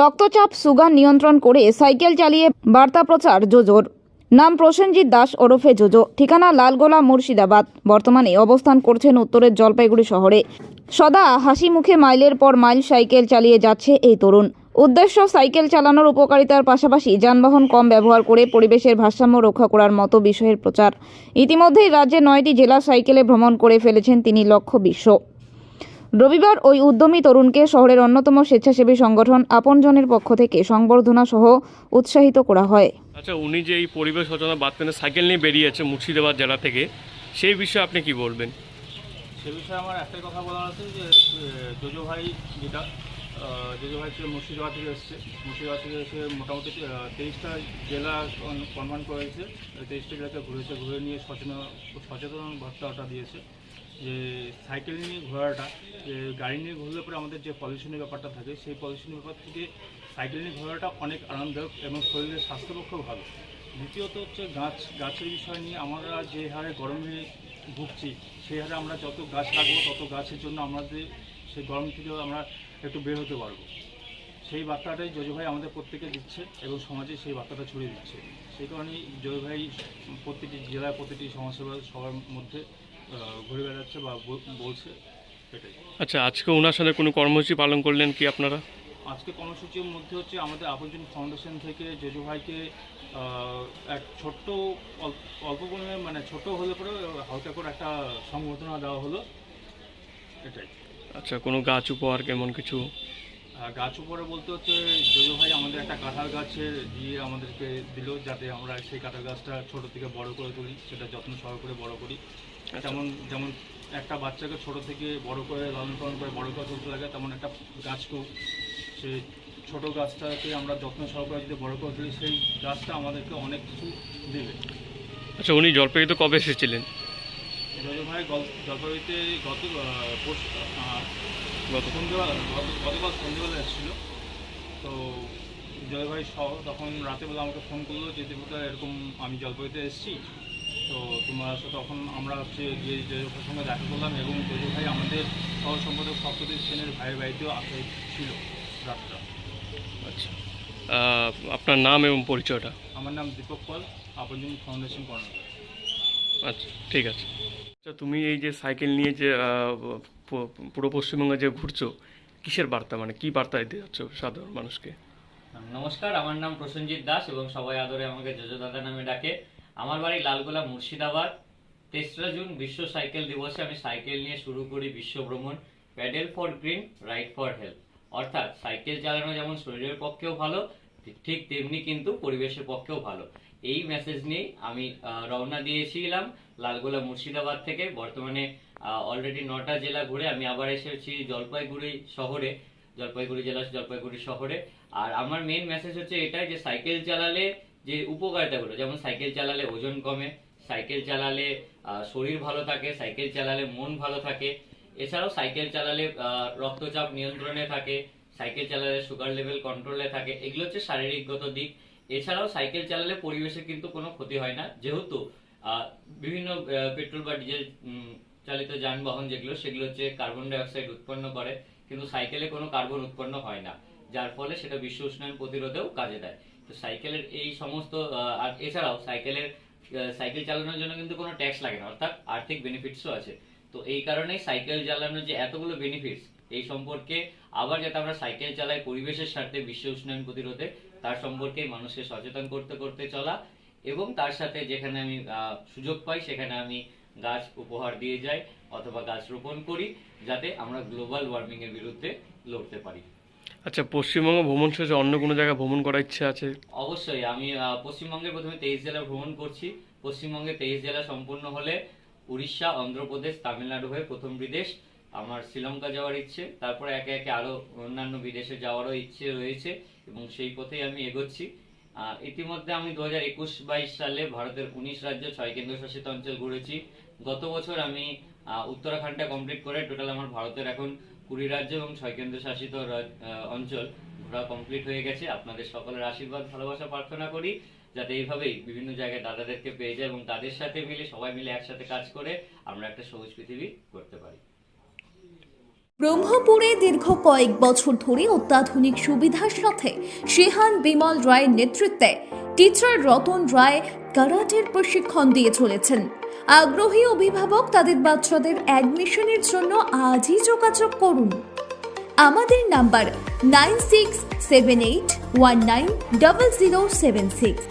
রক্তচাপ, সুগার নিয়ন্ত্রণ করে সাইকেল চালিয়ে বার্তা প্রচার, জোজোর। নাম প্রসেনজিৎ দাস, ওরফে জোজো। ঠিকানা লালগোলা, মুর্শিদাবাদ। বর্তমানে অবস্থান করছেন উত্তরের জলপাইগুড়ি শহরে। সদা হাসি মুখে মাইলের পর মাইল সাইকেল চালিয়ে যাচ্ছে এই তরুণ। উদ্দেশ্য সাইকেল চালানোর উপকারিতার পাশাপাশি যানবাহন কম ব্যবহার করে পরিবেশের ভারসাম্য রক্ষা করার মতো বিষয়ের প্রচার। ইতিমধ্যেই রাজ্যে নয়টি জেলা সাইকেলে ভ্রমণ করে ফেলেছেন তিনি লক্ষ্য বিশ্ব। রবিবার ওই উদ্যমী তরুণকে শহরের অন্যতম স্বেচ্ছাসেবী সংগঠন আপনজনের পক্ষ থেকে সংবর্ধনা সহ উৎসাহিত করা হয়। আচ্ছা উনি যে এই পরিবেশ সচেতন বার্তানে সাইকেল নিয়ে বেরিয়েছে মুর্শিদাবাদ জেলা থেকে সেই বিষয়ে আপনি কি বলবেন? সে বিষয়ে আমার একটাই কথা বলার আছে যে জোজো ভাই যেটা জোজো ভাই সে মুর্শিদাবাদ থেকে এসছে। মুর্শিদাবাদ থেকে এসে মোটামুটি তেইশটা জেলা কনভার্ট করেছে। তেইশটা জেলাতে ঘুরেছে ঘুরে নিয়ে সচেতন সচেতন বার্তাটা দিয়েছে। যে সাইকেল নিয়ে ঘোরাটা, যে গাড়ি নিয়ে ঘুরলে পরে আমাদের যে পলিউশনের ব্যাপারটা থাকে, সেই পলিউশনের ব্যাপার থেকে সাইকেল নিয়ে ঘোরাটা অনেক আরামদায়ক এবং শরীরের স্বাস্থ্যপক্ষেও ভালো। দ্বিতীয়ত হচ্ছে গাছ, গাছের বিষয় নিয়ে আমরা যে হারে গরমে ভুগছি সেই হারে আমরা যত গাছ লাগাবো তত গাছের জন্য আমাদের সেই গরম থেকেও আমরা একটু বের হতে পারব। সেই বার্তাটাই জয় ভাই আমাদের প্রত্যেকে দিচ্ছে এবং সমাজে সেই বার্তাটা ছড়িয়ে দিচ্ছে। সেই কারণেই ভাই প্রতিটি জেলায় প্রতিটি সমাজসেবা সবার মধ্যে ঘুরে বেড়াচ্ছে বা বলছে এটাই। আচ্ছা আজকে ওনার সাথে কোনো কর্মসূচি পালন করলেন কি আপনারা? আজকে কর্মসূচির মধ্যে হচ্ছে আমাদের আপনজন ফাউন্ডেশন থেকে জেজু ভাইকে এক ছোট্ট অল্প- পরিমাণে মানে ছোট হলে পরে হালকা করে একটা সংবর্ধনা দেওয়া হলো। এটাই। আচ্ছা কোনো গাছ উপহার কেমন কিছু? গাছ উপরে বলতে হচ্ছে জজু ভাই আমাদের একটা কাঁঠাল গাছের দিয়ে আমাদেরকে দিল যাতে আমরা সেই কাঁঠাল গাছটা ছোট থেকে বড় করে তুলি সেটা যত্ন সহকারে বড় করি। যেমন যেমন একটা বাচ্চাকে ছোট থেকে বড় করে লালন পালন করে বড় করে তুলতে লাগে তেমন একটা গাছকেও সেই ছোট গাছটাকে আমরা যত্ন সহকারে যদি বড় করে তুলি সেই গাছটা আমাদেরকে অনেক কিছু দেবে। আচ্ছা উনি জলপাইগুড়িতে কবে এসেছিলেন? ভাই গল- জলপাইগুড়িতে গত পরশু গত সন্ধ্যেবেলা গত- গতকাল সন্ধ্যেবেলা এসেছিল। তো জয় ভাই সহ তখন রাতেবেলা আমাকে ফোন করল যে দেবতা এরকম আমি জলপাইতে এসেছি। তো তোমার তখন আমরা হচ্ছে গিয়ে জয় ভাইয়ের সঙ্গে দেখা করলাম এবং জয় ভাই আমাদের সহ সম্পাদক সপ্তদীপ সেনের ভাইয়ের বাড়িতেও আসে ছিল রাতটা। আচ্ছা। আপনার নাম এবং পরিচয়টা? আমার নাম দীপক পাল আপনজন ফাউন্ডেশন কর্নার আচ্ছা ঠিক আছে। আচ্ছা তুমি এই যে সাইকেল নিয়ে যে পুরো পশ্চিমবঙ্গে যে ঘুরছো কিসের বার্তা? মানে কি বার্তা দিতে যাচ্ছ সাধারণ মানুষকে? নমস্কার। আমার নাম প্রসেনজিৎ দাস এবং সবাই আদরে আমাকে জজো দাদা নামে ডাকে। আমার বাড়ি লালগোলা মুর্শিদাবাদ। তেসরা জুন বিশ্ব সাইকেল দিবসে আমি সাইকেল নিয়ে শুরু করি বিশ্ব ভ্রমণ। Pedal for green ride for health অর্থাৎ সাইকেল চালানো যেমন শরীরের পক্ষেও ভালো ঠিক তেমনি কিন্তু পরিবেশের পক্ষেও ভালো। এই মেসেজ নিয়ে আমি রওনা দিয়েছিলাম লালগোলা মুর্শিদাবাদ থেকে। বর্তমানে অলরেডি নটা জেলা ঘুরে আমি আবার এসেছি জলপাইগুড়ি শহরে, জলপাইগুড়ি জেলা, জলপাইগুড়ি শহরে। আর আমার মেন মেসেজ হচ্ছে এটাই যে সাইকেল চালালে যে উপকারিতাগুলো, যেমন সাইকেল চালালে ওজন কমে, সাইকেল চালালে শরীর ভালো থাকে, সাইকেল চালালে মন ভালো থাকে। এছাড়াও সাইকেল চালালে রক্তচাপ নিয়ন্ত্রণে থাকে, সাইকেল চালালে সুগার লেভেল কন্ট্রোলে থাকে। এগুলো হচ্ছে শারীরিকগত দিক। এছাড়াও সাইকেল চালালে পরিবেশের কিন্তু কোনো ক্ষতি হয় না। যেহেতু বিভিন্ন পেট্রোল বা ডিজেল চালিত যানবাহন যেগুলো, সেগুলো হচ্ছে কার্বন ডাই অক্সাইড উৎপন্ন করে, কিন্তু সাইকেলে কোনো কার্বন উৎপন্ন হয় না। যার ফলে সেটা বিশ্ব উষ্ণায়ন প্রতিরোধেও কাজে দেয়। তো সাইকেলের এই সমস্ত আর এছাড়াও সাইকেলের সাইকেল চালানোর জন্য কিন্তু কোনো ট্যাক্স লাগে না, অর্থাৎ আর্থিক বেনিফিটসও আছে। তো এই কারণেই সাইকেল চালানোর যে এতগুলো বেনিফিটস এই সম্পর্কে আবার যাতে আমরা সাইকেল চালাই পরিবেশের স্বার্থে বিশ্ব উষ্ণায়ন প্রতিরোধে তার সম্পর্কে মানুষকে সচেতন করতে করতে চলা এবং তার সাথে যেখানে আমি সুযোগ পাই সেখানে আমি গাছ উপহার দিয়ে যাই অথবা গাছ রোপণ করি যাতে আমরা গ্লোবাল ওয়ার্মিং এর বিরুদ্ধে লড়তে পারি। আচ্ছা পশ্চিমবঙ্গ ভ্রমণ শেষে অন্য কোনো জায়গায় ভ্রমণ করার ইচ্ছে আছে? অবশ্যই আমি পশ্চিমবঙ্গের প্রথমে তেইশ জেলা ভ্রমণ করছি। পশ্চিমবঙ্গে তেইশ জেলা সম্পূর্ণ হলে উড়িষ্যা অন্ধ্রপ্রদেশ তামিলনাড়ু হয়ে প্রথম বিদেশ। আমার শ্রীলঙ্কা যাওয়ার ইচ্ছে, তারপরে একে একে আরও অন্যান্য বিদেশে যাওয়ারও ইচ্ছে রয়েছে এবং সেই পথেই আমি এগোচ্ছি। ইতিমধ্যে আমি দু হাজার একুশ বাইশ সালে ভারতের উনিশ রাজ্য ছয় কেন্দ্রশাসিত অঞ্চল ঘুরেছি। গত বছর আমি উত্তরাখণ্ডটা কমপ্লিট করে টোটাল আমার ভারতের এখন কুড়ি রাজ্য এবং ছয় কেন্দ্রশাসিত অঞ্চল ঘোরা কমপ্লিট হয়ে গেছে। আপনাদের সকলের আশীর্বাদ, ভালোবাসা প্রার্থনা করি, যাতে এইভাবেই বিভিন্ন জায়গায় দাদাদেরকে পেয়ে যায় এবং তাদের সাথে মিলে, সবাই মিলে একসাথে কাজ করে আমরা একটা সবুজ পৃথিবী করতে পারি। ব্রহ্মপুরে দীর্ঘ কয়েক বছর ধরে অত্যাধুনিক সুবিধার সাথে শেহান বিমল রায়ের নেতৃত্বে টিচার রতন রায় কারাটের প্রশিক্ষণ দিয়ে চলেছেন। আগ্রহী অভিভাবক তাদের বাচ্চাদের অ্যাডমিশনের জন্য আজই যোগাযোগ করুন। আমাদের number nine six seven eight one nine double zero seven six.